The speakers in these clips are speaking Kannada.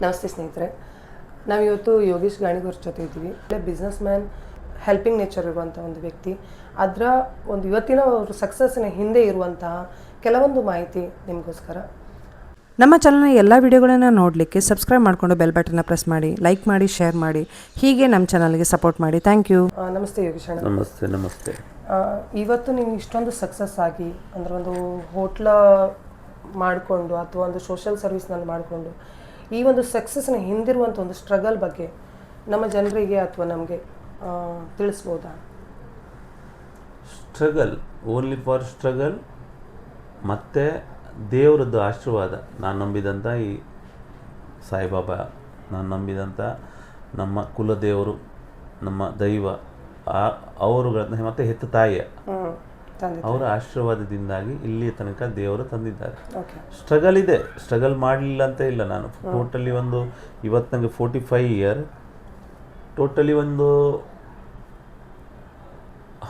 ನಮಸ್ತೆ ಸ್ನೇಹಿತರೆ ನಾವಿವತ್ತು ಯೋಗೇಶ್ ಗಾಣಿಗವ್ರ ಜೊತೆ ಇದ್ದೀವಿ. ಬಿಸ್ನೆಸ್ ಮ್ಯಾನ್ ಹೆಲ್ಪಿಂಗ್ ನೇಚರ್ ಇರುವಂಥ ಒಂದು ವ್ಯಕ್ತಿ. ಅದರ ಒಂದು ಇವತ್ತಿನ ಅವ್ರ ಸಕ್ಸಸ್ಸಿನ ಹಿಂದೆ ಇರುವಂತಹ ಕೆಲವೊಂದು ಮಾಹಿತಿ ನಿಮಗೋಸ್ಕರ. ನಮ್ಮ ಚಾನಲ್ನ ಎಲ್ಲ ವಿಡಿಯೋಗಳನ್ನು ನೋಡಲಿಕ್ಕೆ ಸಬ್ಸ್ಕ್ರೈಬ್ ಮಾಡಿಕೊಂಡು ಬೆಲ್ ಬಟನ್ನ ಪ್ರೆಸ್ ಮಾಡಿ ಲೈಕ್ ಮಾಡಿ ಶೇರ್ ಮಾಡಿ. ಹೀಗೆ ನಮ್ಮ ಚಾನಲ್ಗೆ ಸಪೋರ್ಟ್ ಮಾಡಿ. ಥ್ಯಾಂಕ್ ಯು ನಮಸ್ತೆ ಯೋಗೇಶ್ ಅಣ್ಣ. ನಮಸ್ತೆ ನಮಸ್ತೆ. ಆ, ಇವತ್ತು ನೀವು ಇಷ್ಟೊಂದು ಸಕ್ಸಸ್ ಆಗಿ ಅಂದರೆ ಒಂದು ಹೋಟ್ಲ ಮಾಡಿಕೊಂಡು ಅಥವಾ ಒಂದು ಸೋಷಿಯಲ್ ಸರ್ವಿಸ್ನಲ್ಲಿ ಮಾಡಿಕೊಂಡು ಈ ಒಂದು ಸಕ್ಸಸ್ನ ಹಿಂದಿರುವಂಥ ಒಂದು ಸ್ಟ್ರಗಲ್ ಬಗ್ಗೆ ನಮ್ಮ ಜನರಿಗೆ ಅಥವಾ ನಮಗೆ ತಿಳಿಸ್ಬೋದಾ? ಸ್ಟ್ರಗಲ್ ಓನ್ಲಿ ಫಾರ್ ಸ್ಟ್ರಗಲ್ ಮತ್ತು ದೇವರದ್ದು ಆಶೀರ್ವಾದ. ನಾನು ನಂಬಿದಂಥ ಈ ಸಾಯಿಬಾಬಾ ನಾನು ನಂಬಿದಂಥ ನಮ್ಮ ಕುಲದೇವರು ನಮ್ಮ ದೈವ ಆ ಅವರುಗಳನ್ನ ಮತ್ತು ಹೆತ್ತ ತಾಯಿಯ. ಅವರ ಆಶೀರ್ವಾದದಿಂದಾಗಿ ಇಲ್ಲಿ ತನಕ ದೇವರು ತಂದಿದ್ದಾರೆ. ಸ್ಟ್ರಗಲ್ ಇದೆ. ಸ್ಟ್ರಗಲ್ ಮಾಡಲಿಲ್ಲ ಅಂತ ಇಲ್ಲ ನಾನು. ಟೋಟಲಿ ಒಂದು ಇವತ್ತು ನನಗೆ ಫೋರ್ಟಿ ಫೈವ್ ಇಯರ್ ಟೋಟಲಿ ಒಂದು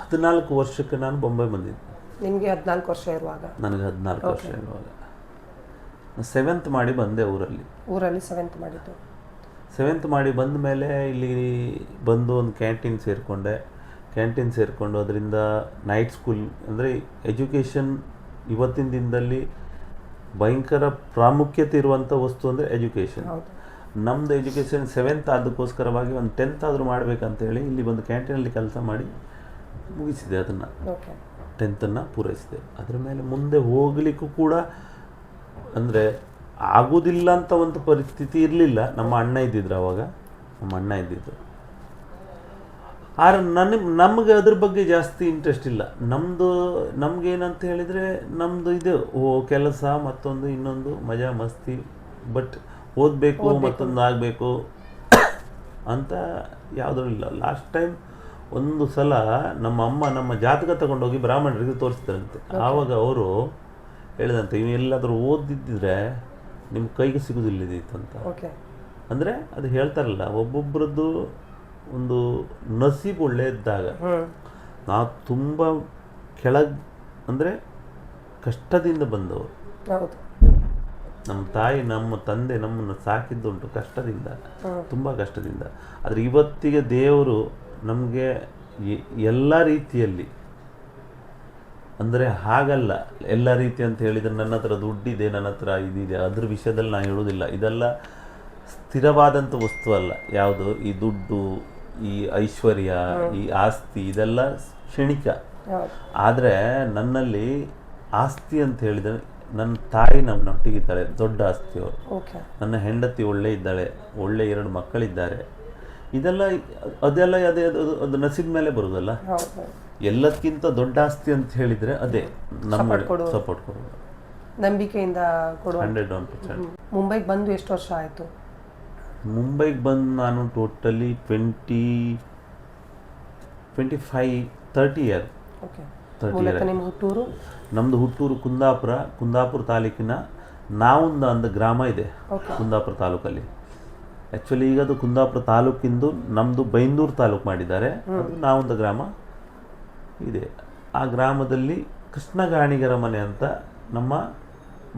ಹದಿನಾಲ್ಕು ವರ್ಷಕ್ಕೆ ನಾನು ಬೊಂಬೈ ಬಂದಿದ್ದೆ. ನಿಮಗೆ ಹದಿನಾಲ್ಕು ವರ್ಷ ಇರುವಾಗ? ನನಗೆ ಹದಿನಾಲ್ಕು ವರ್ಷ ಇರುವಾಗ. ಸೆವೆಂತ್ ಮಾಡಿ ಬಂದೆ ಊರಲ್ಲಿ. ಊರಲ್ಲಿ ಸೆವೆಂತ್ ಮಾಡಿದ್ದು. ಸೆವೆಂತ್ ಮಾಡಿ ಬಂದ ಮೇಲೆ ಇಲ್ಲಿ ಬಂದು ಒಂದು ಕ್ಯಾಂಟೀನ್ ಸೇರಿಕೊಂಡೆ. ಕ್ಯಾಂಟೀನ್ ಸೇರಿಕೊಂಡು ಅದರಿಂದ ನೈಟ್ ಸ್ಕೂಲ್ ಅಂದರೆ ಎಜುಕೇಷನ್ ಇವತ್ತಿನ ದಿನದಲ್ಲಿ ಭಯಂಕರ ಪ್ರಾಮುಖ್ಯತೆ ಇರುವಂಥ ವಸ್ತು ಅಂದರೆ ಎಜುಕೇಷನ್ ನಮ್ಮದು ಎಜುಕೇಷನ್ ಸೆವೆಂತ್ ಅದಕ್ಕೋಸ್ಕರವಾಗಿ ಒಂದು ಟೆಂತ್ ಆದರೂ ಮಾಡಬೇಕಂತೇಳಿ ಇಲ್ಲಿ ಬಂದು ಕ್ಯಾಂಟೀನಲ್ಲಿ ಕೆಲಸ ಮಾಡಿ ಮುಗಿಸಿದೆ ಅದನ್ನು. ಟೆಂತನ್ನು ಪೂರೈಸಿದೆ. ಅದರ ಮೇಲೆ ಮುಂದೆ ಹೋಗಲಿಕ್ಕೂ ಕೂಡ ಅಂದರೆ ಆಗೋದಿಲ್ಲ ಅಂತ ಒಂದು ಪರಿಸ್ಥಿತಿ ಇರಲಿಲ್ಲ. ನಮ್ಮ ಅಣ್ಣ ಇದ್ದಿದ್ರು ಅವಾಗ. ನಮ್ಮ ಅಣ್ಣ ಇದ್ದಿದ್ದು ಆದ್ರೆ ನನಗೆ ನಮಗೆ ಅದ್ರ ಬಗ್ಗೆ ಜಾಸ್ತಿ ಇಂಟ್ರೆಸ್ಟ್ ಇಲ್ಲ. ನಮ್ಮದು ನಮಗೇನಂತ ಹೇಳಿದರೆ ನಮ್ಮದು ಇದು ಓ ಕೆಲಸ ಮತ್ತೊಂದು ಇನ್ನೊಂದು ಮಜಾ ಮಸ್ತಿ ಬಟ್ ಓದಬೇಕು ಮತ್ತೊಂದು ಆಗಬೇಕು ಅಂತ ಯಾವುದೂ ಇಲ್ಲ. ಲಾಸ್ಟ್ ಟೈಮ್ ಒಂದು ಸಲ ನಮ್ಮ ಅಮ್ಮ ನಮ್ಮ ಜಾತಕ ತಗೊಂಡೋಗಿ ಬ್ರಾಹ್ಮಣರಿಗೆ ತೋರಿಸ್ತಾರಂತೆ ಆವಾಗ ಅವರು ಹೇಳಿದಂತೆ ಇವು ಎಲ್ಲಾದರೂ ಓದಿದ್ದಿದ್ರೆ ನಿಮ್ಮ ಕೈಗೆ ಸಿಗೋದಿಲ್ಲ ಅಂತ ಓಕೆ ಅಂದರೆ ಅದು ಹೇಳ್ತಾರಲ್ಲ ಒಬ್ಬೊಬ್ಬರದ್ದು ಒಂದು ನಸೀಬ್ ಒಳ್ಳೆ ಇದ್ದಾಗ ನಾ ನಾವು ತುಂಬ ಕೆಳಗ್ ಅಂದರೆ ಕಷ್ಟದಿಂದ ಬಂದವರು. ನಮ್ಮ ತಾಯಿ ನಮ್ಮ ತಂದೆ ನಮ್ಮನ್ನು ಸಾಕಿದ್ದುಂಟು ಕಷ್ಟದಿಂದ ತುಂಬ ಕಷ್ಟದಿಂದ. ಆದರೆ ಇವತ್ತಿಗೆ ದೇವರು ನಮಗೆ ಎಲ್ಲ ರೀತಿಯಲ್ಲಿ ಅಂದರೆ ಹಾಗಲ್ಲ ಎಲ್ಲ ರೀತಿ ಅಂತ ಹೇಳಿದರೆ ನನ್ನ ಹತ್ರ ದುಡ್ಡಿದೆ ನನ್ನ ಹತ್ರ ಇದಿದೆ ಅದ್ರ ವಿಷಯದಲ್ಲಿ ನಾನು ಹೇಳೋದಿಲ್ಲ ಇದೆಲ್ಲ ಸ್ಥಿರವಾದಂಥ ವಸ್ತು ಅಲ್ಲ. ಯಾವುದು? ಈ ದುಡ್ಡು ಈ ಐಶ್ವರ್ಯ ಈ ಆಸ್ತಿ ಇದೆಲ್ಲ ಕ್ಷಣಿಕ. ಆದರೆ ನನ್ನಲ್ಲಿ ಆಸ್ತಿ ಅಂತ ಹೇಳಿದರೆ ನನ್ನ ತಾಯಿ ನಮ್ಮನ್ನೊಟ್ಟಿಗಿದ್ದಾಳೆ ದೊಡ್ಡ ಆಸ್ತಿಯವರು. ನನ್ನ ಹೆಂಡತಿ ಒಳ್ಳೆ ಇದ್ದಾಳೆ ಒಳ್ಳೆ ಎರಡು ಮಕ್ಕಳಿದ್ದಾರೆ. ಇದೆಲ್ಲ ಅದೆಲ್ಲ ಅದೇ ಅದು ನಸಿದ ನಸೀಬ್ ಮೇಲೆ ಬರುದಲ್ಲ? ಎಲ್ಲದಕ್ಕಿಂತ ದೊಡ್ಡ ಆಸ್ತಿ ಅಂತ ಹೇಳಿದ್ರೆ ಅದೇ ನಮ್ಮ ಸಪೋರ್ಟ್ ಕೊಡೋದು ನಂಬಿಕೆಯಿಂದ ಕೊಡುವ ಮುಂಬೈಗೆ ಬಂದು ಎಷ್ಟು ವರ್ಷ ಆಯಿತು? ಮುಂಬೈಗೆ ಬಂದು ನಾನು totally twenty twenty five thirty year. Thirty year ನಿಮ್ಮ ಹುಟ್ಟೂರು? ನಮ್ಮದು ಹುಟ್ಟೂರು ಕುಂದಾಪುರ ಕುಂದಾಪುರ ತಾಲೂಕಿನ ನಾವೊಂದು ಒಂದು ಗ್ರಾಮ ಇದೆ ಕುಂದಾಪುರ ತಾಲೂಕಲ್ಲಿ. ಆ್ಯಕ್ಚುಲಿ ಈಗ ಅದು ಕುಂದಾಪುರ ತಾಲೂಕಿಂದು ನಮ್ಮದು ಬೈಂದೂರು ತಾಲೂಕು ಮಾಡಿದ್ದಾರೆ. ಅದು ನಾವೊಂದು ಗ್ರಾಮ ಇದೆ. ಆ ಗ್ರಾಮದಲ್ಲಿ ಕೃಷ್ಣ ಗಾಣಿಗರ ಮನೆ ಅಂತ ನಮ್ಮ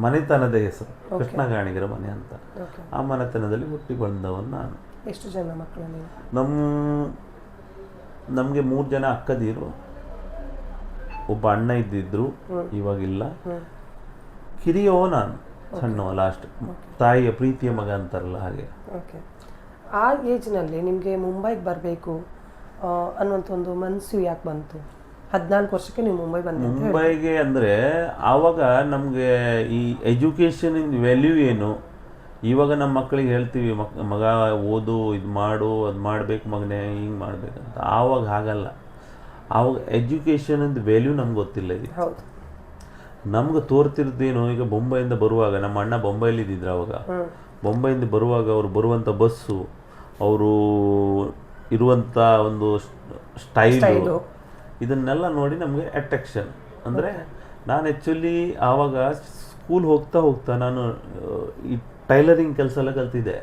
ಮನೆತನದ ಹೆಸರು ಕೃಷ್ಣ ಗಾಣಿಗರ ಮನೆ ಅಂತ. ಆ ಮನೆತನದಲ್ಲಿ ಹುಟ್ಟಿ ಬಂದವನು ನಾನು. ಎಷ್ಟು ಜನ ಮಕ್ಕಳು ನಮ್ಮ ನಮಗೆ ಮೂರು ಜನ ಅಕ್ಕದಿರು. ಒಬ್ಬ ಅಣ್ಣ ಇದ್ದಿದ್ರು ಇವಾಗಿಲ್ಲ. ಕಿರಿಯೋ ನಾನು ಸಣ್ಣವ ಲಾಸ್ಟ್ ತಾಯಿಯ ಪ್ರೀತಿಯ ಮಗ ಅಂತಾರಲ್ಲ ಹಾಗೆ. ಓಕೆ ಆ ಏಜ್ನಲ್ಲಿ ನಿಮಗೆ ಮುಂಬೈಗೆ ಬರಬೇಕು ಅನ್ನುವಂಥ ಒಂದು ಮನಸ್ಸು ಯಾಕೆ ಬಂತು? ಹದಿನಾಲ್ಕು ವರ್ಷಕ್ಕೆ ನೀವು ಮುಂಬೈ ಬಂದ ಮುಂಬೈಗೆ ಅಂದರೆ ಆವಾಗ ನಮಗೆ ಈ ಎಜುಕೇಷನ್ ವ್ಯಾಲ್ಯೂ ಏನು? ಇವಾಗ ನಮ್ಮ ಮಕ್ಕಳಿಗೆ ಹೇಳ್ತೀವಿ ಮಕ್ ಮಗ ಓದು ಇದು ಮಾಡು ಅದು ಮಾಡಬೇಕು ಮಗನೇ ಹಿಂಗೆ ಮಾಡಬೇಕಂತ ಆವಾಗ ಹಾಗಲ್ಲ. ಆವಾಗ ಎಜುಕೇಷನಿಂದ ವ್ಯಾಲ್ಯೂ ನಮ್ಗೆ ಗೊತ್ತಿಲ್ಲ ಇದು ಹೌದು. ನಮ್ಗೆ ತೋರ್ತಿರೋದೇನು ಈಗ ಬೊಂಬೈಯಿಂದ ಬರುವಾಗ ನಮ್ಮ ಅಣ್ಣ ಬೊಂಬೈಲಿ ಇದ್ದಿದ್ರು ಅವಾಗ ಬೊಂಬೈಯಿಂದ ಬರುವಾಗ ಅವರು ಬರುವಂಥ ಬಸ್ಸು ಅವರು ಇರುವಂಥ ಒಂದು ಸ್ಟೈಲು. ಇದನ್ನೆಲ್ಲ ನೋಡಿ ನಮಗೆ ಅಟ್ರಾಕ್ಷನ್ ಅಂದರೆ ನಾನು ಆ್ಯಕ್ಚುಲಿ ಆವಾಗ ಸ್ಕೂಲ್ ಹೋಗ್ತಾ ಹೋಗ್ತಾ ನಾನು ಈ ಟೈಲರಿಂಗ್ ಕೆಲಸ ಎಲ್ಲ ಕಲ್ತಿದ್ದೆ.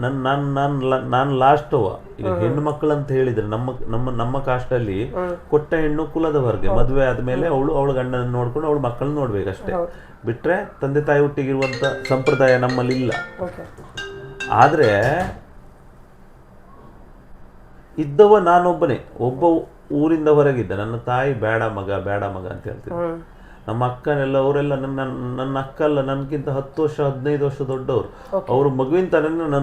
ನನ್ನ ನಾನು ನಾನು ನಾನು ಲಾಸ್ಟ್ ಅವ ಈಗ ಹೆಣ್ಣು ಮಕ್ಕಳು ಅಂತ ಹೇಳಿದ್ರೆ ನಮ್ಮ ನಮ್ಮ ನಮ್ಮ ಕಾಸ್ಟಲ್ಲಿ ಕೊಟ್ಟ ಹೆಣ್ಣು ಕುಲದ ಹೊರಗೆ ಮದುವೆ ಆದ್ಮೇಲೆ ಅವಳು ಅವಳ ಗಂಡನ ನೋಡ್ಕೊಂಡು ಅವಳು ಮಕ್ಕಳನ್ನ ನೋಡ್ಬೇಕಷ್ಟೇ ಬಿಟ್ರೆ ತಂದೆ ತಾಯಿ ಒಟ್ಟಿಗಿರುವಂತ ಸಂಪ್ರದಾಯ ನಮ್ಮಲ್ಲಿ ಇಲ್ಲ ಆದರೆ ಇದ್ದವ ನಾನೊಬ್ಬನೇ. ಒಬ್ಬ ಊರಿಂದ ಹೊರಗಿದ್ದ. ನನ್ನ ತಾಯಿ ಬೇಡ ಮಗ ಬೇಡ ಮಗ ಅಂತ ಹೇಳ್ತೀನಿ ನಮ್ಮ ಅಕ್ಕನೆಲ್ಲ ಅವರೆಲ್ಲ ನನ್ನ ನನ್ನ ಅಕ್ಕ ಅಲ್ಲ ನನಗಿಂತ ಹತ್ತು ವರ್ಷ ಹದಿನೈದು ವರ್ಷ ದೊಡ್ಡವರು. ಅವರು ಮಗುವಿನ ತನಕ ನನ್ನ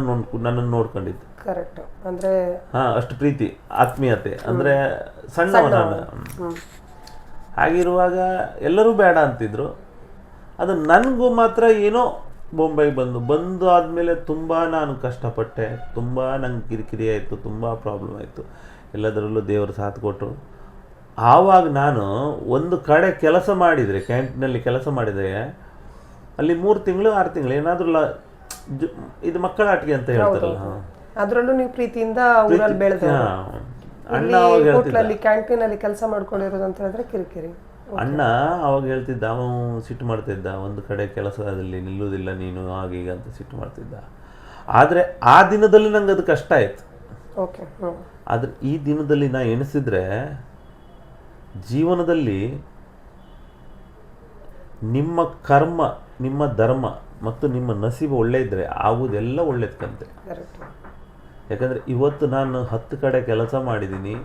ನನ್ನನ್ನು ನೋಡ್ಕೊಂಡಿದ್ದು. ಕರೆಕ್ಟ್ ಅಂದ್ರೆ ಹಾ ಅಷ್ಟು ಪ್ರೀತಿ ಆತ್ಮೀಯತೆ. ಅಂದ್ರೆ ಸಣ್ಣವ ನಾನು. ಹಾಗಿರುವಾಗ ಎಲ್ಲರೂ ಬೇಡ ಅಂತಿದ್ರು. ಅದು ನನಗೂ ಮಾತ್ರ ಏನೋ ಬೊಂಬೈಗೆ ಬಂದು ಬಂದು ಆದಮೇಲೆ ತುಂಬ ನಾನು ಕಷ್ಟಪಟ್ಟೆ. ತುಂಬ ನಂಗೆ ಕಿರಿಕಿರಿ ಆಯಿತು ತುಂಬ ಪ್ರಾಬ್ಲಮ್ ಆಯಿತು. ಎಲ್ಲದರಲ್ಲೂ ದೇವರು ಸಾಥ್ ಕೊಟ್ಟರು ಆವಾಗ ನಾನು ಒಂದು ಕಡೆ ಕೆಲಸ ಮಾಡಿದರೆ ಕ್ಯಾಂಟೀನಲ್ಲಿ ಕೆಲಸ ಮಾಡಿದರೆ ಅಲ್ಲಿ ಮೂರು ತಿಂಗಳು ಆರು ತಿಂಗಳು ಏನಾದರೂ ಲ ಜ- ಇದು ಮಕ್ಕಳ ಆಟಿಕೆ ಅಂತ ಹೇಳ್ತಾರಲ್ಲ ಹಾಂ. ಅದ್ರಲ್ಲೂ ನೀವು ಪ್ರೀತಿಯಿಂದ ಊರಲ್ಲಿ ಬೆಳೆದ ಹಾ. ಅಣ್ಣ ಅವಾಗ ಹೇಳ್ತಿದ್ದ ಹೋಟ್ಲಲ್ಲಿ ಕ್ಯಾಂಟೀನ್ ಅಲ್ಲಿ ಕೆಲಸ ಮಾಡ್ಕೊಂಡಿರೋದು ಅಂತ ಹೇಳಿದ್ರೆ ಕಿರಿಕಿರಿ. ಅಣ್ಣ ಅವಾಗ ಹೇಳ್ತಿದ್ದ ಅವನು ಸಿಟ್ಟು ಮಾಡ್ತಿದ್ದ ಒಂದು ಕಡೆ ಕೆಲಸದಲ್ಲಿ ನಿಲ್ಲುವುದಿಲ್ಲ ನೀನು ಹಾಗೀಗ ಈಗ ಅಂತ ಸಿಟ್ಟು ಮಾಡ್ತಿದ್ದ. ಆದರೆ ಆ ದಿನದಲ್ಲಿ ನಂಗೆ ಅದು ಕಷ್ಟ ಆಯ್ತು. ಓಕೆ ಆದರೆ ಈ ದಿನದಲ್ಲಿ ನಾ ಎಣಿಸಿದ್ರೆ ಜೀವನದಲ್ಲಿ ನಿಮ್ಮ ಕರ್ಮ ನಿಮ್ಮ ಧರ್ಮ ಮತ್ತು ನಿಮ್ಮ ನಸೀಬು ಒಳ್ಳೆ ಇದ್ದರೆ ಆಗುವುದೆಲ್ಲ ಒಳ್ಳೇದ್ಕಂತೆ ಯಾಕಂದ್ರೆ ಯಾಕಂದರೆ ಇವತ್ತು ನಾನು ಹತ್ತು ಕಡೆ ಕೆಲಸ ಮಾಡಿದ್ದೀನಿ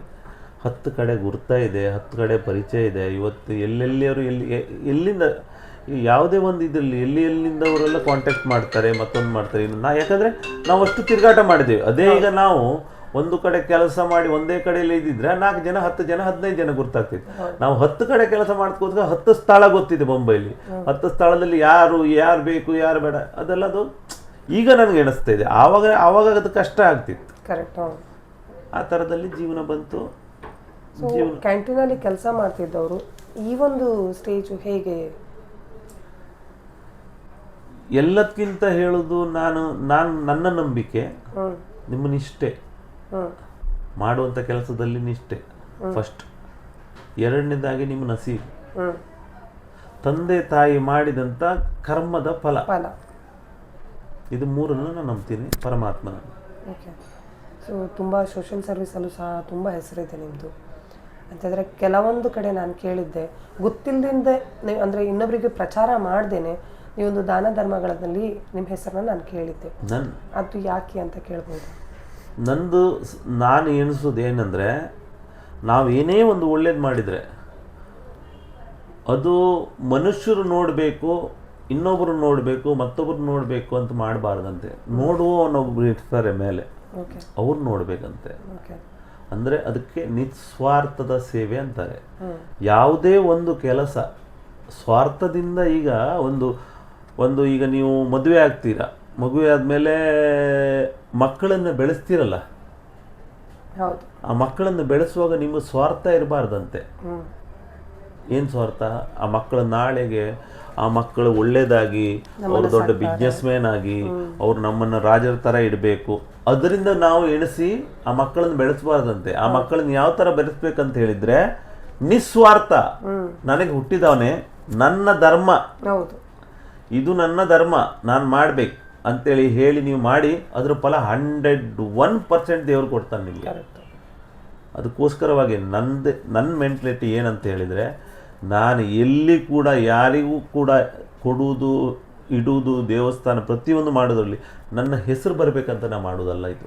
ಹತ್ತು ಕಡೆ ಗುರ್ತ ಇದೆ ಹತ್ತು ಕಡೆ ಪರಿಚಯ ಇದೆ. ಇವತ್ತು ಎಲ್ಲೆಲ್ಲಿಯವರು ಎಲ್ಲಿ ಎಲ್ಲಿಂದ ಯಾವುದೇ ಒಂದು ಇದರಲ್ಲಿ ಎಲ್ಲಿ ಎಲ್ಲಿಂದ ಅವರೆಲ್ಲ ಕಾಂಟ್ಯಾಕ್ಟ್ ಮಾಡ್ತಾರೆ ಮತ್ತೊಂದು ಮಾಡ್ತಾರೆ. ಇನ್ನು ನಾ ಯಾಕಂದರೆ ನಾವು ಅಷ್ಟು ತಿರುಗಾಟ ಮಾಡಿದ್ದೇವೆ ಅದೇ ಈಗ ನಾವು ಒಂದು ಕಡೆ ಕೆಲಸ ಮಾಡಿ ಒಂದೇ ಕಡೆಯಲ್ಲಿ ಇದ್ದಿದ್ರೆ ನಾಲ್ಕು ಜನ ಹತ್ತು ಜನ ಹದಿನೈದು ಜನ ಗುರ್ತಾಗ್ತಿತ್ತು. ನಾವು ಹತ್ತು ಕಡೆ ಕೆಲಸ ಮಾಡ್ಕೋದ್ರೆ ಹತ್ತು ಸ್ಥಳ ಗೊತ್ತಿದೆ ಬೊಂಬೈಲಿ. ಹತ್ತು ಸ್ಥಳದಲ್ಲಿ ಯಾರು ಯಾರು ಬೇಕು ಯಾರು ಬೇಡ ಅದೆಲ್ಲ ಅದು ಈಗ ನನಗೆ ಎಣಿಸ್ತಾ ಇದೆ. ಆವಾಗ ಆವಾಗ ಅದು ಕಷ್ಟ ಆಗ್ತಿತ್ತು. ಕರೆಕ್ಟ್ ಆ ಥರದಲ್ಲಿ ಜೀವನ ಬಂತು. ಸೊ ಕ್ಯಾಂಟೀನಲ್ಲಿ ಕೆಲಸ ಮಾಡ್ತಿದ್ದವರು ಈ ಒಂದು ಸ್ಟೇಜು ಹೇಗೆ? ಎಲ್ಲದಕ್ಕಿಂತ ಹೇಳೋದು ನಾನು ನಾನು ನನ್ನ ನಂಬಿಕೆ ನಿಮ್ಮ ನಿಷ್ಠೆ. ಹ್ಮ್. ಮಾಡುವಂಥ ಕೆಲಸದಲ್ಲಿ ನಿಷ್ಠೆ. ಫಸ್ಟ್ ಎರಡನೇದಾಗಿ ನಿಮ್ಮ ನಸೀಬ್. ತಂದೆ ತಾಯಿ ಮಾಡಿದಂಥ ಕರ್ಮದ ಫಲ. ಫಲ. ಇದು ಮೂರನ್ನು ನಾನು ನಂಬ್ತೀನಿ ಪರಮಾತ್ಮನ ಓಕೆ ಸೊ ತುಂಬ ಸೋಷಿಯಲ್ ಸರ್ವಿಸಲ್ಲೂ ಸಹ ತುಂಬ ಹೆಸರಿದೆ ನಿಮ್ಮದು ಅಂತಂದರೆ ಕೆಲವೊಂದು ಕಡೆ ನಾನು ಕೇಳಿದ್ದೆ ಗೊತ್ತಿಲ್ಲದಿಂದ ನೀವು ಅಂದರೆ ಇನ್ನೊಬ್ಬರಿಗೆ ಪ್ರಚಾರ ಮಾಡ್ದೇನೆ ನೀವೊಂದು ದಾನ ಧರ್ಮಗಳಲ್ಲಿ ನಿಮ್ಮ ಹೆಸರನ್ನ ನಾನು ಕೇಳಿದ್ದೆ. ಅದು ಯಾಕೆ ಅಂತ ಕೇಳ್ಬೋದು? ನಂದು ನಾನು ಎಣಿಸೋದು ಏನಂದರೆ ನಾವು ಏನೇ ಒಂದು ಒಳ್ಳೇದು ಮಾಡಿದರೆ ಅದು ಮನುಷ್ಯರು ನೋಡಬೇಕು ಇನ್ನೊಬ್ಬರು ನೋಡಬೇಕು ಮತ್ತೊಬ್ಬರು ನೋಡಬೇಕು ಅಂತ ಮಾಡಬಾರ್ದಂತೆ. ನೋಡುವ ಅನ್ನೊಬ್ಬರು ಇರ್ತಾರೆ ಮೇಲೆ ಓಕೆ ಅವ್ರು ನೋಡಬೇಕಂತೆ. ಓಕೆ ಅಂದರೆ ಅದಕ್ಕೆ ನಿಸ್ವಾರ್ಥದ ಸೇವೆ ಅಂತಾರೆ. ಯಾವುದೇ ಒಂದು ಕೆಲಸ ಸ್ವಾರ್ಥದಿಂದ ಈಗ ಒಂದು ಒಂದು ಈಗ ನೀವು ಮದುವೆ ಆಗ್ತೀರಾ ಮಗುವೆ ಆದಮೇಲೆ ಮಕ್ಕಳನ್ನು ಬೆಳೆಸ್ತೀರಲ್ಲ? ಆ ಮಕ್ಕಳನ್ನು ಬೆಳೆಸುವಾಗ ನಿಮ್ಮ ಸ್ವಾರ್ಥ ಇರಬಾರ್ದಂತೆ. ಏನು ಸ್ವಾರ್ಥ? ಆ ಮಕ್ಕಳ ನಾಳೆಗೆ ಆ ಮಕ್ಕಳು ಒಳ್ಳೇದಾಗಿ ಅವರು ದೊಡ್ಡ ಬಿಸ್ನೆಸ್ ಮ್ಯಾನ್ ಆಗಿ ಅವ್ರು ನಮ್ಮನ್ನು ರಾಜರ ಥರ ಇಡಬೇಕು. ಅದರಿಂದ ನಾವು ಎಣಿಸಿ ಆ ಮಕ್ಕಳನ್ನು ಬೆಳೆಸಬಾರ್ದಂತೆ. ಆ ಮಕ್ಕಳನ್ನ ಯಾವ ಥರ ಬೆಳೆಸ್ಬೇಕಂತ ಹೇಳಿದ್ರೆ ನಿಸ್ವಾರ್ಥ. ನನಗೆ ಹುಟ್ಟಿದವನೆ ನನ್ನ ಧರ್ಮ. ಇದು ನನ್ನ ಧರ್ಮ ನಾನು ಮಾಡ್ಬೇಕು ಅಂತೇಳಿ ಹೇಳಿ ನೀವು ಮಾಡಿ ಅದ್ರ ಫಲ ಹಂಡ್ರೆಡ್ ಒನ್ ಪರ್ಸೆಂಟ್ ದೇವ್ರು ಕೊಡ್ತಾನೆ ನಿಮಗೆ. ಅದಕ್ಕೋಸ್ಕರವಾಗಿ ನಂದು ನನ್ನ ಮೆಂಟ್ಲಿಟಿ ಏನಂತ ಹೇಳಿದರೆ ನಾನು ಎಲ್ಲಿ ಕೂಡ ಯಾರಿಗೂ ಕೂಡ ಕೊಡುವುದು ಇಡುವುದು ದೇವಸ್ಥಾನ ಪ್ರತಿಯೊಂದು ಮಾಡೋದ್ರಲ್ಲಿ ನನ್ನ ಹೆಸರು ಬರಬೇಕಂತ ನಾನು ಮಾಡೋದಲ್ಲ ಇದು.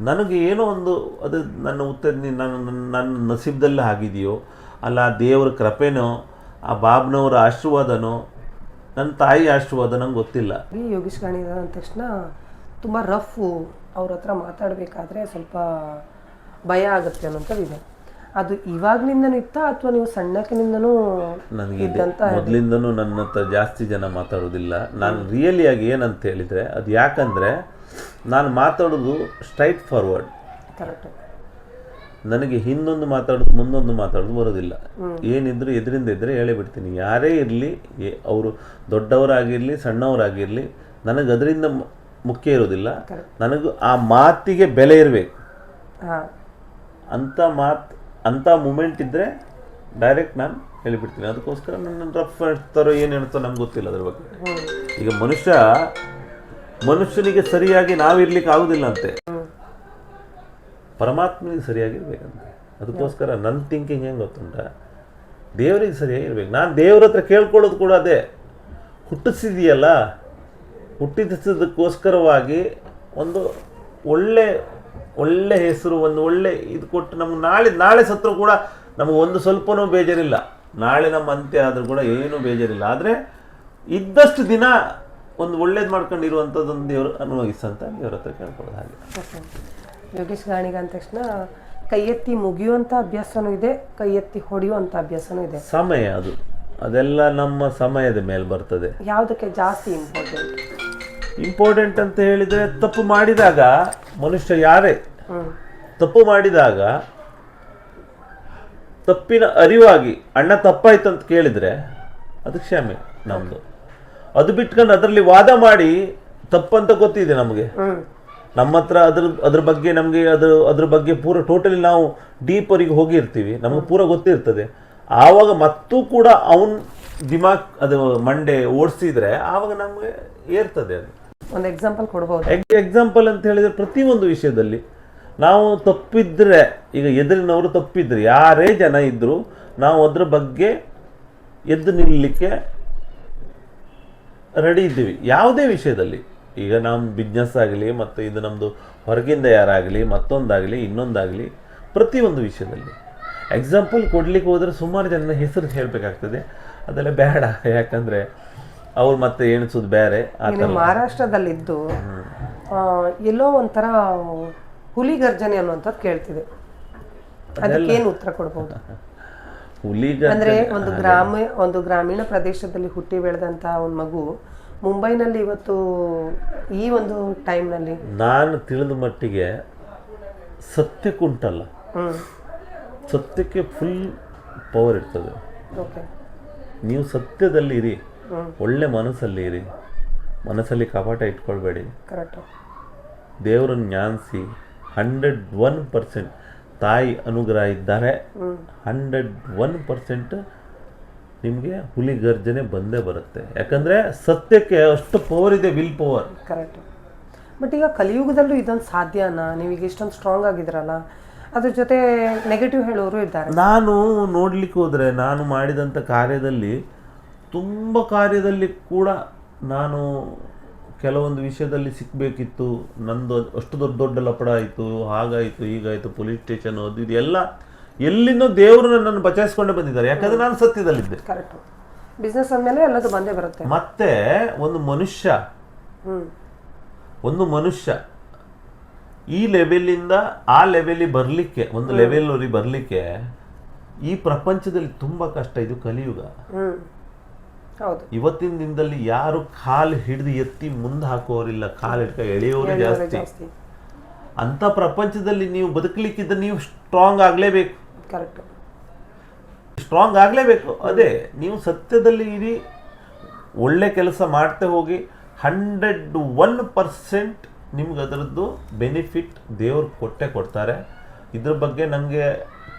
ನನಗೆ ಏನೋ ಒಂದು ಅದು ನನ್ನ ಉತ್ತರ ನನ್ನ ನನ್ನ- ನಸೀಬ್ದಲ್ಲಿ ಆಗಿದೆಯೋ ಅಲ್ಲ ಆ ದೇವರ ಕೃಪೆನೋ ಆ ಬಾಬ್ನವರ ಆಶೀರ್ವಾದನೋ ನನ್ನ ತಾಯಿ ಆಶೀರ್ವಾದ ನಂಗೆ ಗೊತ್ತಿಲ್ಲ. ಈ ಯೋಗೀಶ್ ಗಾಣಿದ ಅಂದ ತಕ್ಷಣ ತುಂಬ ರಫ್ ಅವ್ರ ಹತ್ರ ಮಾತಾಡಬೇಕಾದ್ರೆ ಸ್ವಲ್ಪ ಭಯ ಆಗುತ್ತೆ ಅನ್ನೋಂಥದ್ದಿದೆ ಅದು ಇವಾಗ್ಲಿಂದನೂ ಇತ್ತ ಅಥವಾ ನೀವು ಸಣ್ಣಕಿನಿಂದನೂ ನನಗೆ ಇದ್ದಂತ ಮೊದಲಿಂದನೂ ನನ್ನ ಹತ್ರ ಜಾಸ್ತಿ ಜನ ಮಾತಾಡೋದಿಲ್ಲ. ನಾನು ರಿಯಲಿಯಾಗಿ ಏನಂತ ಹೇಳಿದರೆ ಅದು ಯಾಕಂದರೆ ನಾನು ಮಾತಾಡೋದು ಸ್ಟ್ರೈಟ್ ಫಾರ್ವರ್ಡ್. ಕರೆಕ್ಟ್. ನನಗೆ ಹಿಂದೊಂದು ಮಾತಾಡೋದು ಮುಂದೊಂದು ಮಾತಾಡೋದು ಬರೋದಿಲ್ಲ. ಏನಿದ್ರು ಎದುರಿಂದ ಇದ್ದರೆ ಹೇಳಿಬಿಡ್ತೀನಿ. ಯಾರೇ ಇರಲಿ ಅವರು ದೊಡ್ಡವರಾಗಿರಲಿ ಸಣ್ಣವರಾಗಿರಲಿ ನನಗೆ ಅದರಿಂದ ಮುಖ್ಯ ಇರೋದಿಲ್ಲ. ನನಗೂ ಆ ಮಾತಿಗೆ ಬೆಲೆ ಇರಬೇಕು. ಅಂತ ಮಾತು ಅಂಥ ಮೂಮೆಂಟ್ ಇದ್ದರೆ ಡೈರೆಕ್ಟ್ ನಾನು ಹೇಳಿಬಿಡ್ತೀನಿ. ಅದಕ್ಕೋಸ್ಕರ ನನ್ನ ರಫ್ ಹೇಳ್ತಾರೋ ಏನು ಹೇಳ್ತಾರೋ ನಮ್ಗೆ ಗೊತ್ತಿಲ್ಲ ಅದ್ರ ಬಗ್ಗೆ. ಈಗ ಮನುಷ್ಯ ಮನುಷ್ಯನಿಗೆ ಸರಿಯಾಗಿ ನಾವಿರ್ಲಿಕ್ಕೆ ಆಗುದಿಲ್ಲ ಅಂತೆ. ಪರಮಾತ್ಮನಿಗೆ ಸರಿಯಾಗಿರ್ಬೇಕಂತೆ ಅದಕ್ಕೋಸ್ಕರ ನನ್ನ ಥಿಂಕಿಂಗ್ ಹೆಂಗೆ ಗೊತ್ತುಂಟ? ದೇವರಿಗೆ ಸರಿಯಾಗಿರ್ಬೇಕು ನಾನು ದೇವ್ರ ಹತ್ರ ಕೇಳ್ಕೊಳ್ಳೋದು ಕೂಡ ಅದೇ. ಹುಟ್ಟಿಸಿದೆಯಲ್ಲ? ಹುಟ್ಟಿಸಿದ್ದಕ್ಕೋಸ್ಕರವಾಗಿ ಒಂದು ಒಳ್ಳೆ ಒಳ್ಳೆ ಹೆಸರು ಒಂದು ಒಳ್ಳೆ ಇದು ಕೊಟ್ಟು ನಮ್ಗೆ ನಾಳೆ ನಾಳೆ ಸತ್ರು ಕೂಡ ನಮಗೆ ಒಂದು ಸ್ವಲ್ಪನೂ ಬೇಜಾರಿಲ್ಲ. ನಾಳೆ ನಮ್ಮ ಅಂತ್ಯ ಆದರೂ ಕೂಡ ಏನೂ ಬೇಜಾರಿಲ್ಲ. ಆದರೆ ಇದ್ದಷ್ಟು ದಿನ ಒಂದು ಒಳ್ಳೇದು ಮಾಡ್ಕೊಂಡಿರುವಂಥದ್ದೊಂದು ದೇವರು ಅನುಭವಿಸಂತ ದೇವ್ರ ಹತ್ರ ಕೇಳ್ಕೊಳ್ಳೋದು ಹಾಗೆ. ಯೋಗೇಶ್ ಗಾಣಿಗ ಅಂದ ತಕ್ಷಣ ಕೈ ಎತ್ತಿ ಮುಗಿಯುವಂಥ ಅಭ್ಯಾಸನೂ ಇದೆ ಕೈ ಎತ್ತಿ ಹೊಡೆಯುವಂಥ ಅಭ್ಯಾಸನೂ ಇದೆ. ಸಮಯ ಅದು. ಅದೆಲ್ಲ ನಮ್ಮ ಸಮಯದ ಮೇಲೆ ಬರ್ತದೆ. ಯಾವುದಕ್ಕೆ ಜಾಸ್ತಿ ಇಂಪಾರ್ಟೆಂಟ್ ಇಂಪಾರ್ಟೆಂಟ್ ಅಂತ ಹೇಳಿದರೆ ತಪ್ಪು ಮಾಡಿದಾಗ ಮನುಷ್ಯ ಯಾರೇ? ತಪ್ಪು ಮಾಡಿದಾಗ ತಪ್ಪಿನ ಅರಿವಾಗಿ ಅಣ್ಣ ತಪ್ಪಾಯ್ತು ಅಂತ ಕೇಳಿದ್ರೆ ಅದು ಕ್ಷಮೆ ನಮ್ಮದು ಅದು ಬಿಟ್ಕೊಂಡು ಅದರಲ್ಲಿ ವಾದ ಮಾಡಿ ತಪ್ಪಂತ ಗೊತ್ತಿದೆ ನಮಗೆ. ನಮ್ಮ ಹತ್ರ ಅದ್ರ ಅದ್ರ ಬಗ್ಗೆ ನಮಗೆ ಅದ್ರ ಅದ್ರ ಬಗ್ಗೆ ಪೂರ ಟೋಟಲಿ ನಾವು ಡೀಪರಿಗೆ ಹೋಗಿರ್ತೀವಿ. ನಮಗೆ ಪೂರ ಗೊತ್ತಿರ್ತದೆ. ಆವಾಗ ಮತ್ತೂ ಕೂಡ ಅವನ್ ದಿಮಾಕ್ ಅದು ಮಂಡೆ ಓಡಿಸಿದ್ರೆ ಆವಾಗ ನಮಗೆ ಏರ್ತದೆ ಅದು. ಒಂದು ಎಕ್ಸಾಂಪಲ್ ಕೊಡ್ಬೋದು. ಎಕ್ಸಾಂಪಲ್ ಅಂತ ಹೇಳಿದ್ರೆ ಪ್ರತಿಯೊಂದು ವಿಷಯದಲ್ಲಿ ನಾವು ತಪ್ಪಿದ್ರೆ, ಈಗ ಎದುರಿನವರು ತಪ್ಪಿದ್ರು, ಯಾರೇ ಜನ ಇದ್ದರೂ ನಾವು ಅದ್ರ ಬಗ್ಗೆ ಎದ್ದು ನಿಲ್ಲಲಿಕ್ಕೆ ರೆಡಿ ಇದ್ದೀವಿ. ಯಾವುದೇ ವಿಷಯದಲ್ಲಿ. ಈಗ ನಮ್ಮ ಬಿಸ್ನೆಸ್ ಆಗಲಿ ಮತ್ತು ಇದು ನಮ್ಮದು ಹೊರಗಿಂದ ಯಾರಾಗಲಿ, ಮತ್ತೊಂದಾಗಲಿ, ಇನ್ನೊಂದಾಗಲಿ, ಪ್ರತಿಯೊಂದು ವಿಷಯದಲ್ಲಿ. ಎಕ್ಸಾಂಪಲ್ ಕೊಡಲಿಕ್ಕೆ ಹೋದರೆ ಸುಮಾರು ಜನ ಹೆಸರು ಹೇಳಬೇಕಾಗ್ತದೆ. ಅದೆಲ್ಲ ಬೇಡ. ಯಾಕಂದರೆ ಅವ್ರು ಮತ್ತೆ ಎಣಿಸೋದು ಬೇರೆ ಆ ಮಹಾರಾಷ್ಟ್ರದಲ್ಲಿದ್ದು ಆ, ಎಲ್ಲೋ ಒಂಥರ ಹುಲಿ ಗರ್ಜನೆ ಅನ್ನುವಂಥದ್ದು ಕೇಳ್ತಿದೆ. ಅದಕ್ಕೇನು ಉತ್ತರ ಕೊಡ್ಬೋದು? ಹುಲಿ ಅಂದ್ರೆ ಒಂದು ಗ್ರಾಮ ಒಂದು ಗ್ರಾಮೀಣ ಪ್ರದೇಶದಲ್ಲಿ ಹುಟ್ಟಿ ಬೆಳೆದಂತ ಒಂದು ಮಗು ಮುಂಬೈನಲ್ಲಿ ಇವತ್ತು ಈ ಒಂದು ಟೈಮ್ನಲ್ಲಿ ನಾನು ತಿಳಿದ ಮಟ್ಟಿಗೆ ಸತ್ಯಕ್ಕುಂಟಲ್ಲ ಹ್ಞೂ ಸತ್ಯಕ್ಕೆ ಫುಲ್ ಪವರ್ ಇರ್ತದೆ. ಓಕೆ ನೀವು ಸತ್ಯದಲ್ಲಿ ಇರಿ. ಒಳ್ಳೆ ಮನಸ್ಸಲ್ಲಿ ಇರಿ. ಮನಸ್ಸಲ್ಲಿ ಕಪಾಟ ಇಟ್ಕೊಳ್ಬೇಡಿ. ಕರೆಕ್ಟ್ ದೇವರನ್ನು ಜ್ಞಾನಿಸಿ ಹಂಡ್ರೆಡ್ ಒನ್ ಪರ್ಸೆಂಟ್ ತಾಯಿ ಅನುಗ್ರಹ ಇದ್ದಾರೆ ಹಂಡ್ರೆಡ್ ಒನ್ ಪರ್ಸೆಂಟ್ ನಿಮಗೆ ಹುಲಿ ಗರ್ಜನೆ ಬಂದೇ ಬರುತ್ತೆ. ಯಾಕಂದರೆ ಸತ್ಯಕ್ಕೆ ಅಷ್ಟು ಪವರ್ ಇದೆ ವಿಲ್ ಪವರ್ ಕರೆಕ್ಟ್ ಬಟ್ ಈಗ ಕಲಿಯುಗದಲ್ಲೂ ಇದೊಂದು ಸಾಧ್ಯನಾ? ನೀವೀಗ ಇಷ್ಟೊಂದು ಸ್ಟ್ರಾಂಗ್ ಆಗಿದ್ರಲ್ಲ ಅದ್ರ ಜೊತೆ ನೆಗೆಟಿವ್ ಹೇಳೋರು ಇದ್ದಾರೆ. ನಾನು ನೋಡ್ಲಿಕ್ಕೆ ಹೋದರೆ ನಾನು ಮಾಡಿದಂಥ ಕಾರ್ಯದಲ್ಲಿ ತುಂಬ ಕಾರ್ಯದಲ್ಲಿ ಕೂಡ ನಾನು ಕೆಲವೊಂದು ವಿಷಯದಲ್ಲಿ ಸಿಕ್ಕಬೇಕಿತ್ತು ನಂದು ಅಷ್ಟು ದೊಡ್ಡ ದೊಡ್ಡ ಲಪಡ ಆಯಿತು ಹಾಗಾಯಿತು ಹೀಗಾಯಿತು ಪೊಲೀಸ್ ಸ್ಟೇಷನ್ ಅದು ಇದೆಲ್ಲ ಎಲ್ಲ ಎಲ್ಲಿಂದೋ ದೇವರು ನನ್ನನ್ನು ಬಚಾಯಿಸ್ಕೊಂಡೇ ಬಂದಿದ್ದಾರೆ. ಯಾಕಂದ್ರೆ ನಾನು ಸತ್ಯದಲ್ಲಿದ್ದೆ. ಕರೆಕ್ಟ್ ಬಿಸ್ನೆಸ್ ಅಂದಮೇಲೆ ಎಲ್ಲದು ಬಂದೇ ಬರುತ್ತೆ. ಮತ್ತೆ ಒಂದು ಮನುಷ್ಯ ಒಂದು ಮನುಷ್ಯ ಈ ಲೆವೆಲಿಂದ ಆ ಲೆವೆಲಿಗೆ ಬರಲಿಕ್ಕೆ ಒಂದು ಲೆವೆಲ್ವರೆಗೆ ಬರಲಿಕ್ಕೆ ಈ ಪ್ರಪಂಚದಲ್ಲಿ ತುಂಬ ಕಷ್ಟ. ಇದು ಕಲಿಯುಗ. ಇವತ್ತಿನ ದಿನದಲ್ಲಿ ಯಾರು ಕಾಲು ಹಿಡಿದು ಎತ್ತಿ ಮುಂದೆ ಹಾಕೋರಿಲ್ಲ ಕಾಲು ಹಿಡ್ಕ ಎಳೆಯೋರು ಜಾಸ್ತಿ. ಅಂತ ಪ್ರಪಂಚದಲ್ಲಿ ನೀವು ಬದುಕಲಿಕ್ಕಿದ್ದ ನೀವು ಸ್ಟ್ರಾಂಗ್ ಆಗಲೇಬೇಕು. ಕರೆಕ್ಟ್ ಸ್ಟ್ರಾಂಗ್ ಆಗಲೇಬೇಕು. ಅದೇ ನೀವು ಸತ್ಯದಲ್ಲಿ ಇರಿ ಒಳ್ಳೆ ಕೆಲಸ ಮಾಡ್ತಾ ಹೋಗಿ ಹಂಡ್ರೆಡ್ ಒನ್ ಪರ್ಸೆಂಟ್ ನಿಮ್ಗೆ ಅದರದ್ದು ಬೆನಿಫಿಟ್ ದೇವ್ರು ಕೊಟ್ಟೆ ಕೊಡ್ತಾರೆ. ಇದ್ರ ಬಗ್ಗೆ ನನಗೆ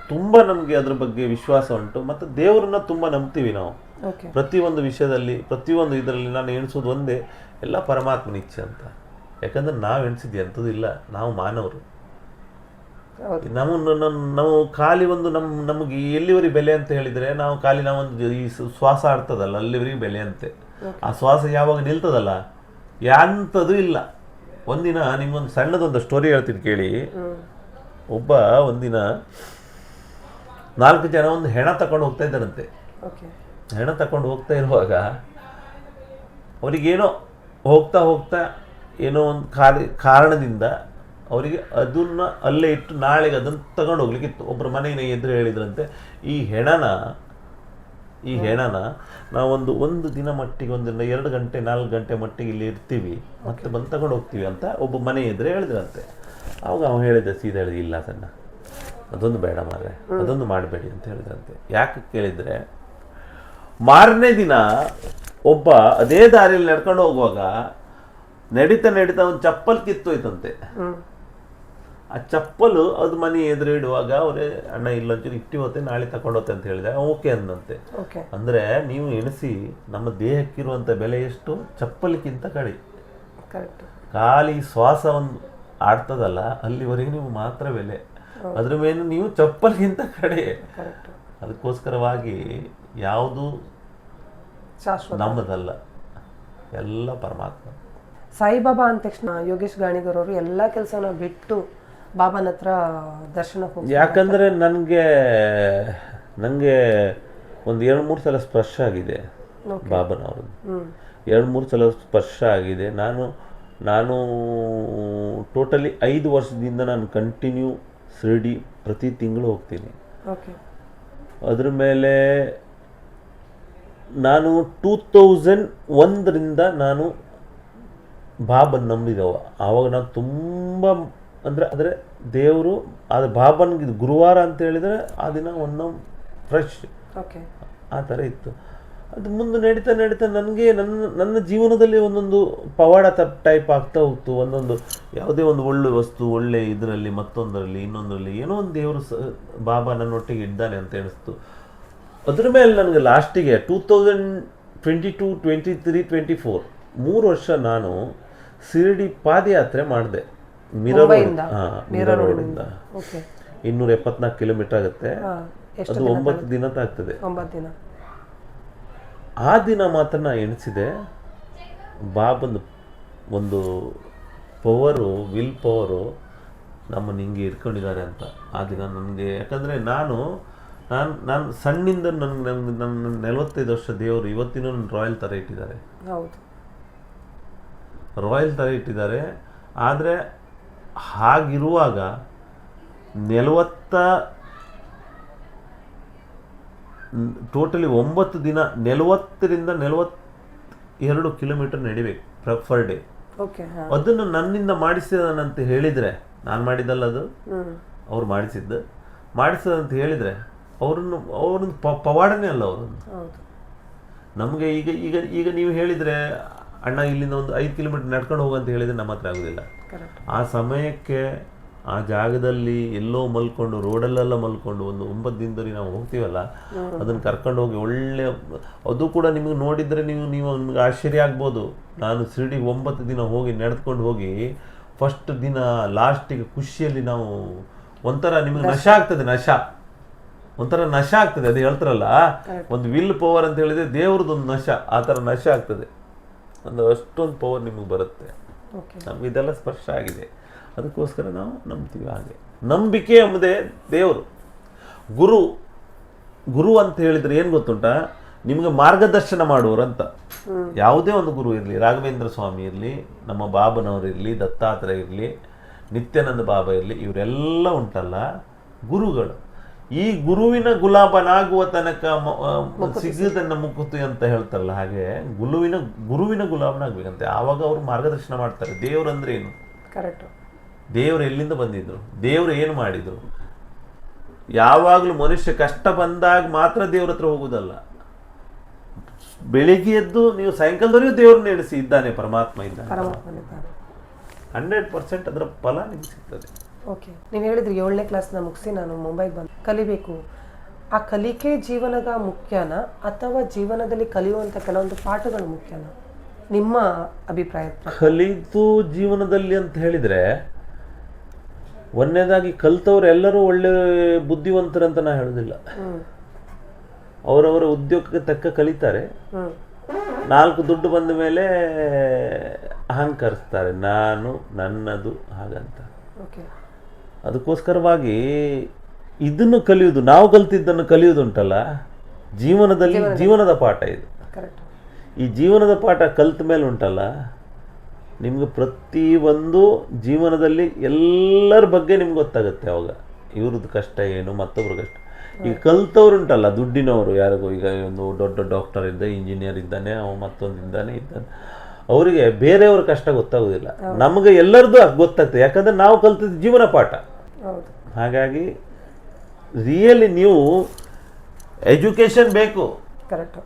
ತುಂಬ ನಮಗೆ ಅದ್ರ ಬಗ್ಗೆ ವಿಶ್ವಾಸ ಉಂಟು. ಮತ್ತು ದೇವ್ರನ್ನ ತುಂಬ ನಂಬ್ತೀವಿ ನಾವು. ಪ್ರತಿಯೊಂದು ವಿಷಯದಲ್ಲಿ ಪ್ರತಿಯೊಂದು ಇದರಲ್ಲಿ ನಾನು ಎಣಿಸೋದು ಒಂದೇ ಎಲ್ಲ ಪರಮಾತ್ಮನ ಇಚ್ಛೆ ಅಂತ. ಯಾಕಂದ್ರೆ ನಾವು ಎಣಿಸಿದ್ವಿ ಅಂಥದ್ದು ಇಲ್ಲ ನಾವು ಮಾನವರು. ನಮ್ಮ ನಾವು ಖಾಲಿ ಒಂದು ನಮ್ಮ ನಮಗೆ ಎಲ್ಲಿವರೆಗೆ ಬೆಲೆ ಅಂತ ಹೇಳಿದರೆ ನಾವು ಖಾಲಿ ನಾವೊಂದು ಈ ಶ್ವಾಸ ಆಡ್ತದಲ್ಲ ಅಲ್ಲಿವರೆಗೆ ಬೆಲೆ ಅಂತೆ. ಆ ಶ್ವಾಸ ಯಾವಾಗ ನಿಲ್ತದಲ್ಲ ಯಾಂಥದ್ದು ಇಲ್ಲ. ಒಂದಿನ ನಿಮ್ಗೊಂದು ಸಣ್ಣದೊಂದು ಸ್ಟೋರಿ ಹೇಳ್ತೀನಿ ಕೇಳಿ. ಒಬ್ಬ ಒಂದಿನ ನಾಲ್ಕು ಜನ ಒಂದು ಹೆಣ ತಗೊಂಡು ಹೋಗ್ತಾ ಇದ್ದಾರಂತೆ. ಹೆಣ ತಗೊಂಡು ಹೋಗ್ತಾ ಇರುವಾಗ ಅವರಿಗೇನೋ ಹೋಗ್ತಾ ಹೋಗ್ತಾ ಏನೋ ಒಂದು ಕಾರ್ಯ ಕಾರಣದಿಂದ ಅವರಿಗೆ ಅದನ್ನ ಅಲ್ಲೇ ಇಟ್ಟು ನಾಳೆಗೆ ಅದನ್ನು ತಗೊಂಡು ಹೋಗ್ಲಿಕ್ಕಿತ್ತು ಒಬ್ಬರು ಮನೆಯ ಎದುರು ಹೇಳಿದ್ರಂತೆ ಈ ಹೆಣನ ಈ ಹೆಣನ ನಾವೊಂದು ಒಂದು ದಿನ ಮಟ್ಟಿಗೆ ಒಂದರಿಂದ ಎರಡು ಗಂಟೆ ನಾಲ್ಕು ಗಂಟೆ ಮಟ್ಟಿಗೆ ಇಲ್ಲಿ ಇರ್ತೀವಿ ಮತ್ತೆ ಬಂದು ತಗೊಂಡು ಹೋಗ್ತೀವಿ ಅಂತ ಒಬ್ಬ ಮನೆ ಎದುರು ಹೇಳಿದ್ರಂತೆ. ಅವಾಗ ಅವನು ಹೇಳಿದ ಸೀದಾ ಹೇಳಿದ ಇಲ್ಲ ಅದನ್ನು ಅದೊಂದು ಬೇಡ ಮಾರ್ರೆ ಅದೊಂದು ಮಾಡಬೇಡಿ ಅಂತ ಹೇಳಿದ್ರಂತೆ. ಯಾಕೆ ಕೇಳಿದರೆ ಮಾರನೇ ದಿನ ಒಬ್ಬ ಅದೇ ದಾರಿಯಲ್ಲಿ ನಡ್ಕೊಂಡು ಹೋಗುವಾಗ ನಡೀತಾ ನಡೀತಾ ಒಂದು ಚಪ್ಪಲ್ ಕಿತ್ತೋಯ್ತಂತೆ. ಆ ಚಪ್ಪಲು ಅದು ಮನೆ ಎದುರು ಇಡುವಾಗ ಅವರೇ ಅಣ್ಣ ಇಲ್ಲೊಂಚೂರು ಇಟ್ಟಿ ಹೋತೆ ನಾಳೆ ತಗೊಂಡೋತೆ ಅಂತ ಹೇಳಿದೆ. ಓಕೆ ಅಂದಂತೆ. ಅಂದ್ರೆ ನೀವು ಎಣಿಸಿ ನಮ್ಮ ದೇಹಕ್ಕಿರುವಂಥ ಬೆಲೆ ಎಷ್ಟು? ಚಪ್ಪಲಿಕ್ಕಿಂತ ಕಡಿ. ಕರೆಕ್ಟ್. ಖಾಲಿ ಶ್ವಾಸ ಒಂದು ಆಡ್ತದಲ್ಲ ಅಲ್ಲಿವರೆಗೆ ನೀವು ಮಾತ್ರ ಬೆಲೆ. ಅದ್ರ ಮೇಲೆ ನೀವು ಚಪ್ಪಲಿಗಿಂತ ಕಡೆ. ಅದಕ್ಕೋಸ್ಕರವಾಗಿ ಯಾವುದು ಶಾಶ್ವತ. ನಮ್ಮದಲ್ಲ ಎಲ್ಲ ಪರಮಾತ್ಮ. ಸಾಯಿಬಾಬಾ ಅಂದ ತಕ್ಷಣ ಯೋಗೇಶ್ ಗಾಣಿಗರವರು ಎಲ್ಲ ಕೆಲಸನ ಬಿಟ್ಟು ಬಾಬಾನ ಹತ್ರ ದರ್ಶನಕ್ಕೆ ಹೋಗಿ ಯಾಕಂದ್ರೆ ನನಗೆ ನನಗೆ ಒಂದು ಎರಡು ಮೂರು ಸಲ ಸ್ಪರ್ಶ ಆಗಿದೆ ಬಾಬನವ್ರದ್ದು. ಎರಡು ಮೂರು ಸಲ ಸ್ಪರ್ಶ ಆಗಿದೆ. ನಾನು ನಾನು ಟೋಟಲಿ ಐದು ವರ್ಷದಿಂದ ನಾನು ಕಂಟಿನ್ಯೂ ಶಿರ್ಡಿ ಪ್ರತಿ ತಿಂಗಳು ಹೋಗ್ತೀನಿ. ಓಕೆ. ಅದ್ರ ಮೇಲೆ ನಾನು ಟೂ ತೌಸಂಡ್ ಒಂದರಿಂದ ನಾನು ಬಾಬನ್ ನಂಬಿದವ. ಆವಾಗ ನಾನು ತುಂಬ ಅಂದರೆ ಅಂದರೆ ದೇವರು ಅದು ಬಾಬನ್ಗೆ ಗುರುವಾರ ಅಂತ ಹೇಳಿದರೆ ಆ ದಿನ ಒಂದು ಫ್ರೆಶ್ ಓಕೆ ಆ ಥರ ಇತ್ತು. ಅದು ಮುಂದೆ ನಡೀತಾ ನಡೀತಾ ನನಗೆ ನನ್ನ ನನ್ನ ಜೀವನದಲ್ಲಿ ಒಂದೊಂದು ಪವಾಡ ಟೈಪ್ ಆಗ್ತಾ ಹೋಗ್ತು. ಒಂದೊಂದು ಯಾವುದೇ ಒಂದು ಒಳ್ಳೆ ವಸ್ತು ಒಳ್ಳೆ ಇದರಲ್ಲಿ ಮತ್ತೊಂದರಲ್ಲಿ ಇನ್ನೊಂದರಲ್ಲಿ ಏನೋ ಒಂದು ದೇವರು ಸ ಬಾಬಾ ನನ್ನೊಟ್ಟಿಗೆ ಇದ್ದಾನೆ ಅಂತ ಎಣಿಸ್ತು. ಅದ್ರ ಮೇಲೆ ನನಗೆ ಲಾಸ್ಟಿಗೆ two thousand twenty two twenty three twenty four ಮೂರು ವರ್ಷ ನಾನು ಶಿರಡಿ ಪಾದಯಾತ್ರೆ ಮಾಡಿದೆ. ಮಿರರ್ ರೋಡ್ ಹಾಂ ಮಿರರ್ ರೋಡಿಂದ ಇನ್ನೂರ ಎಪ್ಪತ್ನಾಲ್ಕು ಕಿಲೋಮೀಟರ್ ಆಗುತ್ತೆ. ಅದು ಒಂಬತ್ತು ದಿನ ದಿನ. ಆ ದಿನ ಮಾತ್ರ ನಾ ಎಣಿಸಿದೆ. ಬಾಬಂದು ಒಂದು ಪವರು ವಿಲ್ ಪವರು ನಮ್ಮನ್ನು ಹಿಂಗೆ ಇಟ್ಕೊಂಡಿದ್ದಾರೆ ಅಂತ ಆ ದಿನ ನನಗೆ. ಯಾಕಂದರೆ ನಾನು ನಾನು ನಾನು ಸಣ್ಣಿಂದ ನನಗೆ ನನ್ನ ನನ್ನ ನಲವತ್ತೈದು ವರ್ಷ ದೇವರು ಇವತ್ತಿನೂ ನನ್ನ ರಾಯಲ್ ಥರ ಇಟ್ಟಿದ್ದಾರೆ. ಹೌದು. ರಾಯಲ್ ಥರ ಇಟ್ಟಿದ್ದಾರೆ. ಆದರೆ ಹಾಗಿರುವಾಗ ನಲವತ್ತ ಟೋಟಲಿ ಒಂಬತ್ತು ದಿನ ನಲವತ್ತರಿಂದ ನಲವತ್ತ ಎರಡು ಕಿಲೋಮೀಟರ್ ನಡಿಬೇಕು ಪರ್ ಡೇ ಓಕೆ ಅದನ್ನು ನನ್ನಿಂದ ಮಾಡಿಸಿದನಂತ ಹೇಳಿದರೆ ನಾನು ಮಾಡಿದ್ದಲ್ಲ ಅದು? ಅವ್ರು ಮಾಡಿಸಿದ್ದು. ಮಾಡಿಸದಂತ ಹೇಳಿದರೆ ಅವ್ರನ್ನು ಅವ್ರನ್ನ ಪ ಪವಾಡನೇ ಅಲ್ಲ ಅವರನ್ನು. ಹೌದು. ನಮಗೆ ಈಗ ಈಗ ಈಗ ನೀವು ಹೇಳಿದರೆ ಅಣ್ಣ ಇಲ್ಲಿಂದ ಒಂದು ಐದು ಕಿಲೋಮೀಟರ್ ನಡ್ಕೊಂಡು ಹೋಗಂತ ಹೇಳಿದರೆ ನಮ್ಮ ಹತ್ರ ಆಗೋದಿಲ್ಲ. ಆ ಸಮಯಕ್ಕೆ ಆ ಜಾಗದಲ್ಲಿ ಎಲ್ಲೋ ಮಲ್ಕೊಂಡು ರೋಡಲ್ಲೆಲ್ಲ ಮಲ್ಕೊಂಡು ಒಂದು ಒಂಬತ್ತು ದಿನದಲ್ಲಿ ನಾವು ಹೋಗ್ತೀವಲ್ಲ ಅದನ್ನು ಕರ್ಕೊಂಡು ಹೋಗಿ ಒಳ್ಳೆ ಅದು ಕೂಡ ನಿಮಗೆ ನೋಡಿದರೆ ನೀವು ನೀವು ನಿಮ್ಗೆ ಆಶ್ಚರ್ಯ ಆಗ್ಬೋದು. ನಾನು ಶಿರಡಿಗೆ ಒಂಬತ್ತು ದಿನ ಹೋಗಿ ನಡೆದುಕೊಂಡು ಹೋಗಿ ಫಸ್ಟ್ ದಿನ ಲಾಸ್ಟಿಗೆ ಖುಷಿಯಲ್ಲಿ ನಾವು ಒಂಥರ ನಿಮಗೆ ನಶ. ಆಗ್ತದೆ ನಶ. ಒಂಥರ ನಶ ಆಗ್ತದೆ ಅದು ಹೇಳ್ತಾರಲ್ಲ. ಒಂದು ವಿಲ್ ಪವರ್ ಅಂತ ಹೇಳಿದ್ರೆ ದೇವ್ರದ್ದೊಂದು ನಶ ಆ ಥರ ನಶ ಆಗ್ತದೆ. ಒಂದು ಅಷ್ಟೊಂದು ಪವರ್ ನಿಮಗೆ ಬರುತ್ತೆ. ನಮ್ಗೆ ಇದೆಲ್ಲ ಸ್ಪರ್ಶ ಆಗಿದೆ. ಅದಕ್ಕೋಸ್ಕರ ನಾವು ನಂಬ್ತೀವಿ ಹಾಗೆ. ನಂಬಿಕೆ ಎಂಬುದೇ ದೇವರು. ಗುರು ಗುರು ಅಂತ ಹೇಳಿದ್ರೆ ಏನು ಗೊತ್ತುಂಟ? ನಿಮಗೆ ಮಾರ್ಗದರ್ಶನ ಮಾಡುವರು ಅಂತ. ಯಾವುದೇ ಒಂದು ಗುರು ಇರಲಿ ರಾಘವೇಂದ್ರ ಸ್ವಾಮಿ ಇರಲಿ ನಮ್ಮ ಬಾಬನವರು ಇರಲಿ ದತ್ತಾತ್ರೇಯ ಇರಲಿ ನಿತ್ಯಾನಂದ ಬಾಬಾ ಇರಲಿ ಇವರೆಲ್ಲ ಉಂಟಲ್ಲ ಗುರುಗಳು. ಈ ಗುರುವಿನ ಗುಲಾಬನಾಗುವ ತನಕ ಸಿಗದನ್ನ ಮುಕ್ಕುತ್ತು ಅಂತ ಹೇಳ್ತಾರಲ್ಲ ಹಾಗೆ ಗುರುವಿನ ಗುರುವಿನ ಗುಲಾಬನಾಗ್ಬೇಕಂತೆ. ಆವಾಗ ಅವರು ಮಾರ್ಗದರ್ಶನ ಮಾಡ್ತಾರೆ. ದೇವ್ರಂದ್ರೆ ಏನು? ಕರೆಕ್ಟ್ ದೇವ್ರು ಎಲ್ಲಿಂದ ಬಂದಿದ್ರು? ದೇವ್ರು ಏನು ಮಾಡಿದ್ರು? ಯಾವಾಗಲೂ ಮನುಷ್ಯ ಕಷ್ಟ ಬಂದಾಗ ಮಾತ್ರ ದೇವ್ರ ಹತ್ರ ಹೋಗುದಲ್ಲ. ಬೆಳಿಗ್ಗೆ ಎದ್ದು ನೀವು ಸಾಯಂಕಾಲದವರೆಗೂ ದೇವ್ರನ್ನ ಎಣಿಸಿ ಇದ್ದಾನೆ ಪರಮಾತ್ಮ ಇದ್ದಾನೆ. ಹಂಡ್ರೆಡ್ ಪರ್ಸೆಂಟ್ ಅದರ ಫಲ ನಿಮ್ಗೆ ಸಿಗ್ತದೆ. ಓಕೆ. ನೀವು ಹೇಳಿದ್ರಿ ಏಳನೇ ಕ್ಲಾಸ್ನ ಮುಗಿಸಿ ನಾನು ಮುಂಬೈಗೆ ಬಂದು ಕಲಿಬೇಕು. ಆ ಕಲಿಕೆ ಜೀವನದ ಮುಖ್ಯನಾ ಅಥವಾ ಜೀವನದಲ್ಲಿ ಕಲಿಯುವಂಥ ಕೆಲವೊಂದು ಪಾಠಗಳು ಮುಖ್ಯನ? ನಿಮ್ಮ ಅಭಿಪ್ರಾಯ ಕಲಿತು ಜೀವನದಲ್ಲಿ ಅಂತ ಹೇಳಿದರೆ ಒಂದನೇದಾಗಿ ಕಲ್ತವ್ರು ಎಲ್ಲರೂ ಒಳ್ಳೆ ಬುದ್ಧಿವಂತರಂತ ನಾ ಹೇಳೋದಿಲ್ಲ. ಅವರವರ ಉದ್ಯೋಗಕ್ಕೆ ತಕ್ಕ ಕಲಿತಾರೆ. ನಾಲ್ಕು ದುಡ್ಡು ಬಂದ ಮೇಲೆ ಅಹಂಕರಿಸ್ತಾರೆ. ನಾನು ನನ್ನದು ಹಾಗಂತ. ಓಕೆ. ಅದಕ್ಕೋಸ್ಕರವಾಗಿ ಇದನ್ನು ಕಲಿಯುವುದು ನಾವು ಕಲ್ತಿದ್ದನ್ನು ಕಲಿಯುವುದುಂಟಲ್ಲ ಜೀವನದಲ್ಲಿ ಜೀವನದ ಪಾಠ ಇದು. ಕರೆಕ್ಟ್ ಈ ಜೀವನದ ಪಾಠ ಕಲ್ತ ಮೇಲೆ ಉಂಟಲ್ಲ? ನಿಮ್ಗೆ ಪ್ರತಿಯೊಂದು ಜೀವನದಲ್ಲಿ ಎಲ್ಲರ ಬಗ್ಗೆ ನಿಮ್ಗೆ ಗೊತ್ತಾಗುತ್ತೆ ಅವಾಗ. ಇವ್ರದ್ದು ಕಷ್ಟ ಏನು ಮತ್ತೊಬ್ರ ಕಷ್ಟ. ಈಗ ಕಲ್ತವ್ರು ಉಂಟಲ್ಲ ದುಡ್ಡಿನವರು ಯಾರಿಗೂ ಈಗ ಒಂದು ದೊಡ್ಡ ಡಾಕ್ಟರ್ ಇದ್ದ ಇಂಜಿನಿಯರ್ ಇದ್ದಾನೆ ಅವ ಮತ್ತೊಂದು ಇದ್ದಾನೆ ಇದ್ದಾನೆ. ಅವರಿಗೆ ಬೇರೆಯವ್ರ ಕಷ್ಟ ಗೊತ್ತಾಗೋದಿಲ್ಲ. ನಮಗೆ ಎಲ್ಲರದ್ದು ಗೊತ್ತಾಗ್ತದೆ. ಯಾಕಂದ್ರೆ ನಾವು ಕಲ್ತಿದ್ದು ಜೀವನ ಪಾಠ. ಹಾಗಾಗಿ ರಿಯಲಿ ನೀವು ಎಜುಕೇಷನ್ ಬೇಕು. Correct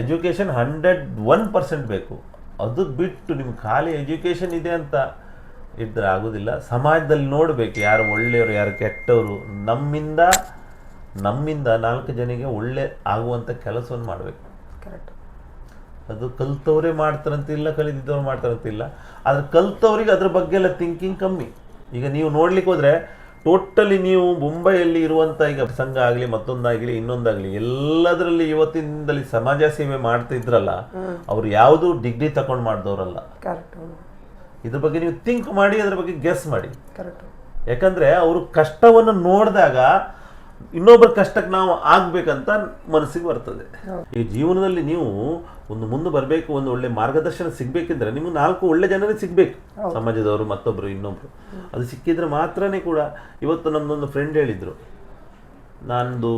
education hundred one percent ಬೇಕು. ಅದು ಬಿಟ್ಟು ನಿಮ್ಗೆ ಖಾಲಿ ಎಜುಕೇಷನ್ ಇದೆ ಅಂತ ಇದ್ರೆ ಆಗೋದಿಲ್ಲ. ಸಮಾಜದಲ್ಲಿ ನೋಡಬೇಕು ಯಾರು ಒಳ್ಳೆಯವರು ಯಾರು ಕೆಟ್ಟವರು. ನಮ್ಮಿಂದ ನಮ್ಮಿಂದ ನಾಲ್ಕು ಜನಿಗೆ ಒಳ್ಳೆ ಆಗುವಂಥ ಕೆಲಸವನ್ನು ಮಾಡಬೇಕು. ಕರೆಕ್ಟ್ ಅದು ಕಲ್ತವ್ರೆ ಮಾಡ್ತಾರಂತಿಲ್ಲ ಕಲಿತಿದ್ದವ್ರು ಮಾಡ್ತಾರಂತಿಲ್ಲ ಆದರೆ ಕಲ್ತವ್ರಿಗೆ ಅದ್ರ ಬಗ್ಗೆ ಎಲ್ಲ ಥಿಂಕಿಂಗ್ ಕಮ್ಮಿ. ಈಗ ನೀವು ನೋಡ್ಲಿಕ್ಕೆ ಹೋದ್ರೆ ಟೋಟಲಿ ನೀವು ಮುಂಬೈಯಲ್ಲಿ ಇರುವಂತ ಈಗ ಸಂಘ ಆಗಲಿ ಮತ್ತೊಂದಾಗಲಿ ಇನ್ನೊಂದಾಗಲಿ ಎಲ್ಲದರಲ್ಲಿ ಇವತ್ತಿನಿಂದಲೇ ಸಮಾಜ ಸೇವೆ ಮಾಡ್ತಿದ್ರಲ್ಲ ಅವ್ರು ಯಾವುದು ಡಿಗ್ರಿ ತಗೊಂಡು ಮಾಡಿದವರಲ್ಲ. ಕರೆಕ್ಟ್ ಇದ್ರ ಬಗ್ಗೆ ನೀವು ಥಿಂಕ್ ಮಾಡಿ ಅದ್ರ ಬಗ್ಗೆ ಗೆಸ್ ಮಾಡಿ. ಕರೆಕ್ಟ್ ಯಾಕಂದ್ರೆ ಅವರು ಕಷ್ಟವನ್ನು ನೋಡಿದಾಗ ಇನ್ನೊಬ್ಬರ ಕಷ್ಟಕ್ಕೆ ನಾವು ಆಗ್ಬೇಕಂತ ಮನಸ್ಸಿಗೆ ಬರ್ತದೆ. ಈ ಜೀವನದಲ್ಲಿ ನೀವು ಒಂದು ಮುಂದೆ ಬರಬೇಕು ಒಂದು ಒಳ್ಳೆ ಮಾರ್ಗದರ್ಶನ ಸಿಗ್ಬೇಕಿದ್ರೆ ನಿಮ್ಗೆ ನಾಲ್ಕು ಒಳ್ಳೆ ಜನರೇ ಸಿಗ್ಬೇಕು. ಸಮಾಜದವರು ಮತ್ತೊಬ್ರು ಇನ್ನೊಬ್ರು. ಅದು ಸಿಕ್ಕಿದ್ರೆ ಮಾತ್ರನೇ ಕೂಡ ಇವತ್ತು ನಮ್ದೊಂದು ಫ್ರೆಂಡ್ ಹೇಳಿದ್ರು. ನಂದು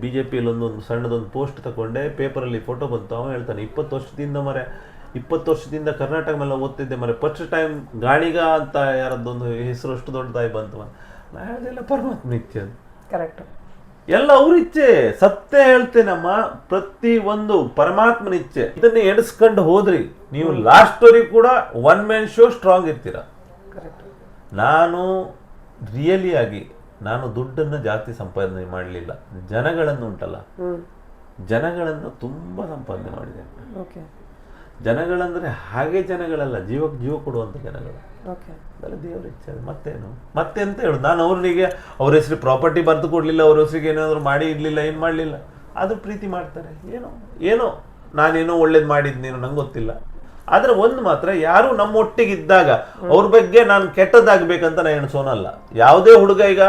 ಬಿ ಜೆ ಪಿಯಲ್ಲಿ ಒಂದೊಂದು ಸಣ್ಣದೊಂದು ಪೋಸ್ಟ್ ತಗೊಂಡೆ ಪೇಪರಲ್ಲಿ ಫೋಟೋ ಬಂತು. ಅವನು ಹೇಳ್ತಾನೆ ಇಪ್ಪತ್ತು ವರ್ಷದಿಂದ ಮರೆ ಇಪ್ಪತ್ತು ವರ್ಷದಿಂದ ಕರ್ನಾಟಕ ಮೇಲೆ ಓದ್ತಿದ್ದೆ ಮರೆ ಫಸ್ಟ್ ಟೈಮ್ ಗಾಣಿಗ ಅಂತ ಯಾರದ್ದೊಂದು ಹೆಸರು ಅಷ್ಟು ದೊಡ್ಡದಾಗಿ ಬಂತು ನಾನು ಹೇಳ್ದೆಲ್ಲ ಪರಮಾತ್ಮ ನಿತ್ಯ. ಕರೆಕ್ಟ್ ಎಲ್ಲ ಅವ್ರ ಇಚ್ಛೆ. ಸತ್ಯ ಹೇಳ್ತೇನಮ್ಮ ಪ್ರತಿ ಒಂದು ಪರಮಾತ್ಮನ ಇಚ್ಛೆ. ಇದನ್ನ ಎಣಿಸ್ಕೊಂಡು ಹೋದ್ರಿ. ನೀವು ಲಾಸ್ಟ್ ವರೆಗೂ ಕೂಡ ಒನ್ ಮ್ಯಾನ್ ಶೋ ಸ್ಟ್ರಾಂಗ್ ಇರ್ತೀರ. ನಾನು ರಿಯಲಿ ಆಗಿ ನಾನು ದುಡ್ಡನ್ನು ಜಾಸ್ತಿ ಸಂಪಾದನೆ ಮಾಡಲಿಲ್ಲ. ಜನಗಳನ್ನು ಉಂಟಲ್ಲ. ಜನಗಳನ್ನು ತುಂಬ ಸಂಪಾದನೆ ಮಾಡಿದೆ ಜನಗಳಂದ್ರೆ ಹಾಗೆ ಜನಗಳಲ್ಲ ಜೀವಕ್ಕೆ ಜೀವ ಕೊಡುವಂಥ ಜನಗಳು. ಅದೆಲ್ಲ ದೇವ್ರ ಇಚ್ಛೆ. ಮತ್ತೇನು? ಮತ್ತೆ ಅಂತ ಹೇಳು? ನಾನು ಅವ್ರಿಗೆ ಅವ್ರ ಹೆಸರು ಪ್ರಾಪರ್ಟಿ ಬರೆದು ಕೊಡಲಿಲ್ಲ ಅವ್ರ ಹೆಸರಿಗೆ ಏನಾದ್ರು ಮಾಡಿ ಇರಲಿಲ್ಲ ಏನು ಮಾಡಲಿಲ್ಲ. ಆದ್ರೂ ಪ್ರೀತಿ ಮಾಡ್ತಾರೆ. ಏನೋ ಏನೋ ನಾನೇನೋ ಒಳ್ಳೇದು ಮಾಡಿದ್ನೇನೋ ನಂಗೆ ಗೊತ್ತಿಲ್ಲ. ಆದ್ರೆ ಒಂದು ಮಾತ್ರ ಯಾರು ನಮ್ಮ ಒಟ್ಟಿಗಿದ್ದಾಗ ಅವ್ರ ಬಗ್ಗೆ ನಾನು ಕೆಟ್ಟದ್ದಾಗಬೇಕಂತ ನಾನು ಎಣಿಸೋನಲ್ಲ. ಯಾವುದೇ ಹುಡುಗ ಈಗ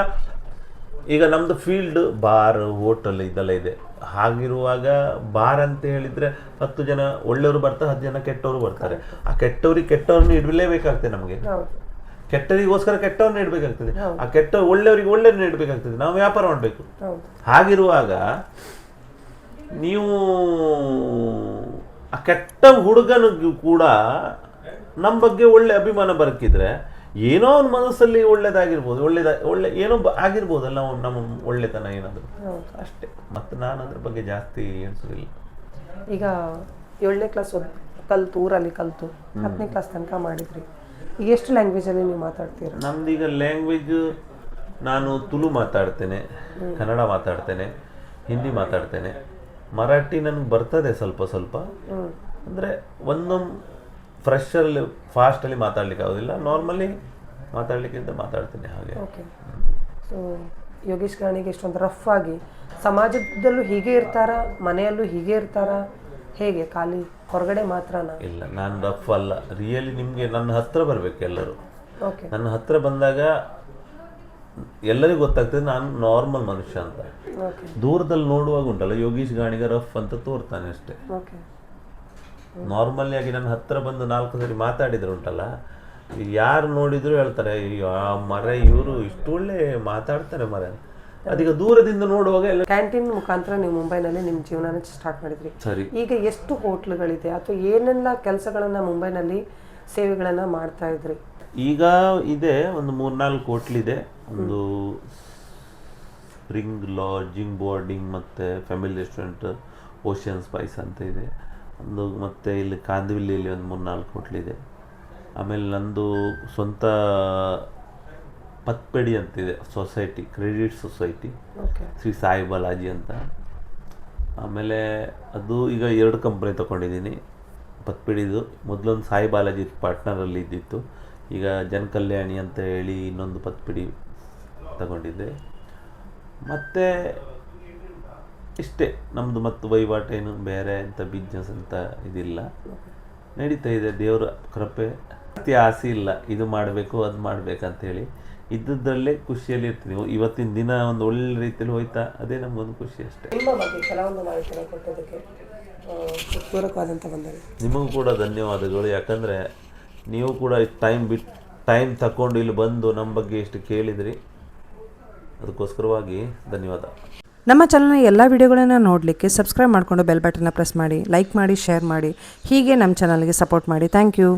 ಈಗ ನಮ್ದು ಫೀಲ್ಡ್ ಬಾರ್ ಹೋಟೆಲ್ ಇದೆಲ್ಲ ಇದೆ. ಹಾಗಿರುವಾಗ ಬಾರ್ ಅಂತ ಹೇಳಿದ್ರೆ ಹತ್ತು ಜನ ಒಳ್ಳೆಯವರು ಬರ್ತಾರೆ ಹತ್ತು ಜನ ಕೆಟ್ಟವರು ಬರ್ತಾರೆ. ಆ ಕೆಟ್ಟವ್ರಿಗೆ ಕೆಟ್ಟವ್ರನ್ನ ಇಡಲೇಬೇಕಾಗ್ತದೆ ನಮಗೆ. ಹೌದು ಕೆಟ್ಟವರಿಗೋಸ್ಕರ ಕೆಟ್ಟವ್ರನ್ನ ಇಡಬೇಕಾಗ್ತದೆ ಆ ಕೆಟ್ಟ ಒಳ್ಳೆಯವರಿಗೆ ಒಳ್ಳೆ ಇಡಬೇಕಾಗ್ತದೆ ನಾವು ವ್ಯಾಪಾರ ಮಾಡಬೇಕು. ಹಾಗಿರುವಾಗ ನೀವು ಆ ಕೆಟ್ಟ ಹುಡುಗನಿಗೂ ಕೂಡ ನಮ್ಮ ಬಗ್ಗೆ ಒಳ್ಳೆ ಅಭಿಮಾನ ಬರಕಿದ್ರೆ ಏನೋ ಅವ್ನ ಮನಸ್ಸಲ್ಲಿ ಒಳ್ಳೇದಾಗಿರ್ಬೋದು. ಒಳ್ಳೇದ ಒಳ್ಳೆ ಏನೋ ಆಗಿರ್ಬೋದಲ್ಲ ನಮ್ಮ ಒಳ್ಳೆತನ ಏನಾದರೂ. ಅಷ್ಟೇ. ಮತ್ತು ನಾನು ಅದ್ರ ಬಗ್ಗೆ ಜಾಸ್ತಿ ಎಣಿಸೋದಿಲ್ಲ. ಈಗ ಏಳನೇ ಕ್ಲಾಸ್ ಕಲ್ತು ಊರಲ್ಲಿ ಕಲ್ತು. ಹತ್ತನೇ ಕ್ಲಾಸ್ ತನಕ ಮಾಡಿದ್ರಿ. ಎಷ್ಟು ಲ್ಯಾಂಗ್ವೇಜಲ್ಲಿ ನೀವು ಮಾತಾಡ್ತೀರಾ? ನಮ್ದೀಗ ಲ್ಯಾಂಗ್ವೇಜ್ ನಾನು ತುಳು ಮಾತಾಡ್ತೇನೆ ಕನ್ನಡ ಮಾತಾಡ್ತೇನೆ ಹಿಂದಿ ಮಾತಾಡ್ತೇನೆ. ಮರಾಠಿ ನನಗೆ ಬರ್ತದೆ ಸ್ವಲ್ಪ ಸ್ವಲ್ಪ. ಅಂದರೆ ಒಂದೊಂದು ಫ್ರೆಶಲ್ಲಿ ಫಾಸ್ಟಲ್ಲಿ ಮಾತಾಡ್ಲಿಕ್ಕೆ ಆಗೋದಿಲ್ಲ. ನಾರ್ಮಲಿ ಮಾತಾಡ್ಲಿಕ್ಕಿಂತ ಮಾತಾಡ್ತೇನೆ ಹಾಗೆ. ಓಕೆ ಸೊ ಯೋಗೇಶ್ ಗಾಣಿಗೆ ಇಷ್ಟೊಂದು ರಫ್ ಆಗಿ ಸಮಾಜದಲ್ಲೂ ಹೀಗೆ ಇರ್ತಾರ? ಮನೆಯಲ್ಲೂ ಹೀಗೆ ಇರ್ತಾರ? ಹೇಗೆ ಖಾಲಿ? ಹೊರಗಡೆ ಮಾತ್ರ ಇಲ್ಲ ನಾನು ರಫ್ ಅಲ್ಲ. ರಿಯಲಿ ನಿಮಗೆ ನನ್ನ ಹತ್ರ ಬರಬೇಕು ಎಲ್ಲರೂ. ಓಕೆ ನನ್ನ ಹತ್ರ ಬಂದಾಗ ಎಲ್ಲರಿಗೂ ಗೊತ್ತಾಗ್ತದೆ ನಾನು ನಾರ್ಮಲ್ ಮನುಷ್ಯ ಅಂತ. ಓಕೆ ದೂರದಲ್ಲಿ ನೋಡುವಾಗ ಉಂಟಲ್ಲ ಯೋಗೀಶ್ ಗಾಣಿಗ ರಫ್ ಅಂತ ತೋರ್ತಾನೆ ಅಷ್ಟೇ. ಓಕೆ ನಾರ್ಮಲಿ ಆಗಿ ನನ್ನ ಹತ್ರ ಬಂದು ನಾಲ್ಕು ಸರಿ ಮಾತಾಡಿದ್ರು ಉಂಟಲ್ಲ ಯಾರು ನೋಡಿದ್ರು ಹೇಳ್ತಾರೆ "ಅಯ್ಯೋ, ಆ ಮರ ಇವರು ಇಷ್ಟು ಒಳ್ಳೆ ಮಾತಾಡ್ತಾರೆ ಮರ. ಅದೀಗ ದೂರದಿಂದ ನೋಡುವಾಗ ಎಲ್ಲ ಕ್ಯಾಂಟೀನ್ ಮುಖಾಂತರ ನೀವು ಮುಂಬೈನಲ್ಲಿ ನಿಮ್ಮ ಜೀವನನ ಸ್ಟಾರ್ಟ್ ಮಾಡಿದ್ರಿ. ಸರಿ. ಈಗ ಎಷ್ಟು ಹೋಟ್ಲುಗಳಿದೆ ಅಥವಾ ಏನೆಲ್ಲ ಕೆಲಸಗಳನ್ನ ಮುಂಬೈನಲ್ಲಿ ಸೇವೆಗಳನ್ನ ಮಾಡ್ತಾ ಇದ್ರಿ? ಈಗ ಇದೆ ಒಂದು ಮೂರ್ನಾಲ್ಕು ಹೋಟ್ಲಿದೆ. ಒಂದು ಸ್ಪ್ರಿಂಗ್ ಲಾಡ್ಜಿಂಗ್ ಬೋರ್ಡಿಂಗ್ ಮತ್ತು ಫ್ಯಾಮಿಲಿ ರೆಸ್ಟೋರೆಂಟ್ ಓಷಿಯನ್ ಸ್ಪೈಸ್ ಅಂತ ಇದೆ. ಒಂದು ಮತ್ತು ಇಲ್ಲಿ ಕಾಂದಿವಿಲ್ಲಿಯಲ್ಲಿ ಒಂದು ಮೂರ್ನಾಲ್ಕು ಹೋಟ್ಲಿದೆ. ಆಮೇಲೆ ನಂದು ಸ್ವಂತ ಪತ್ಪೆಡಿ ಅಂತಿದೆ society credit society okay Shri Sai Balaji ಅಂತ. ಆಮೇಲೆ ಅದು ಈಗ ಎರಡು ಕಂಪ್ನಿ ತೊಗೊಂಡಿದ್ದೀನಿ ಪತ್ಪಿಡಿದು. ಮೊದಲೊಂದು ಸಾಯಿ ಬಾಲಾಜಿ ಪಾರ್ಟ್ನರಲ್ಲಿ ಇದ್ದಿತ್ತು. ಈಗ ಜನ ಕಲ್ಯಾಣಿ ಅಂತ ಹೇಳಿ ಇನ್ನೊಂದು ಪತ್ಪಿಡಿ ತಗೊಂಡಿದ್ದೆ. ಮತ್ತು ಇಷ್ಟೇ ನಮ್ಮದು ಮತ್ತು ವಹಿವಾಟೇನು ಬೇರೆ ಅಂತ ಬಿಸ್ನೆಸ್ ಅಂತ ಇದಿಲ್ಲ. ನಡೀತಾ ಇದೆ ದೇವರ ಕೃಪೆ. ಅತಿ ಆಸೆ ಇಲ್ಲ ಇದು ಮಾಡಬೇಕು ಅದು ಮಾಡಬೇಕಂತೇಳಿ ಇದ್ದದ್ರಲ್ಲೇ ಖುಷಿಯಲ್ಲಿ ಇರ್ತೀನಿ ಇವತ್ತಿನ ದಿನ ಒಂದು ಒಳ್ಳೆ ರೀತಿಯಲ್ಲಿ ಹೋಯ್ತಾ ಅದೇ ನಮಗೊಂದು ಖುಷಿ ಅಷ್ಟೇ. ನಿಮ್ಮ ಬಗ್ಗೆ ಕೆಲವೊಂದು ಮಾಹಿತಿಯನ್ನು ಕೊಟ್ಟೋದಕ್ಕೆ ಪೂರಕವಾದಂಥ ಬಂದರೆ ನಿಮಗೂ ಕೂಡ ಧನ್ಯವಾದಗಳು. ಯಾಕಂದರೆ ನೀವು ಕೂಡ ಟೈಮ್ ಬಿಟ್ಟು ಟೈಮ್ ತಗೊಂಡು ಇಲ್ಲಿ ಬಂದು ನಮ್ಮ ಬಗ್ಗೆ ಇಷ್ಟು ಕೇಳಿದ್ರಿ. ಅದಕ್ಕೋಸ್ಕರವಾಗಿ ಧನ್ಯವಾದ. ನಮ್ಮ ಚಾನಲ್ನ ಎಲ್ಲ ವಿಡಿಯೋಗಳನ್ನು ನೋಡಲಿಕ್ಕೆ ಸಬ್ಸ್ಕ್ರೈಬ್ ಮಾಡಿಕೊಂಡು ಬೆಲ್ ಬಟನ್ನ ಪ್ರೆಸ್ ಮಾಡಿ ಲೈಕ್ ಮಾಡಿ ಶೇರ್ ಮಾಡಿ ಹೀಗೆ ನಮ್ಮ ಚಾನಲ್ಗೆ ಸಪೋರ್ಟ್ ಮಾಡಿ. Thank you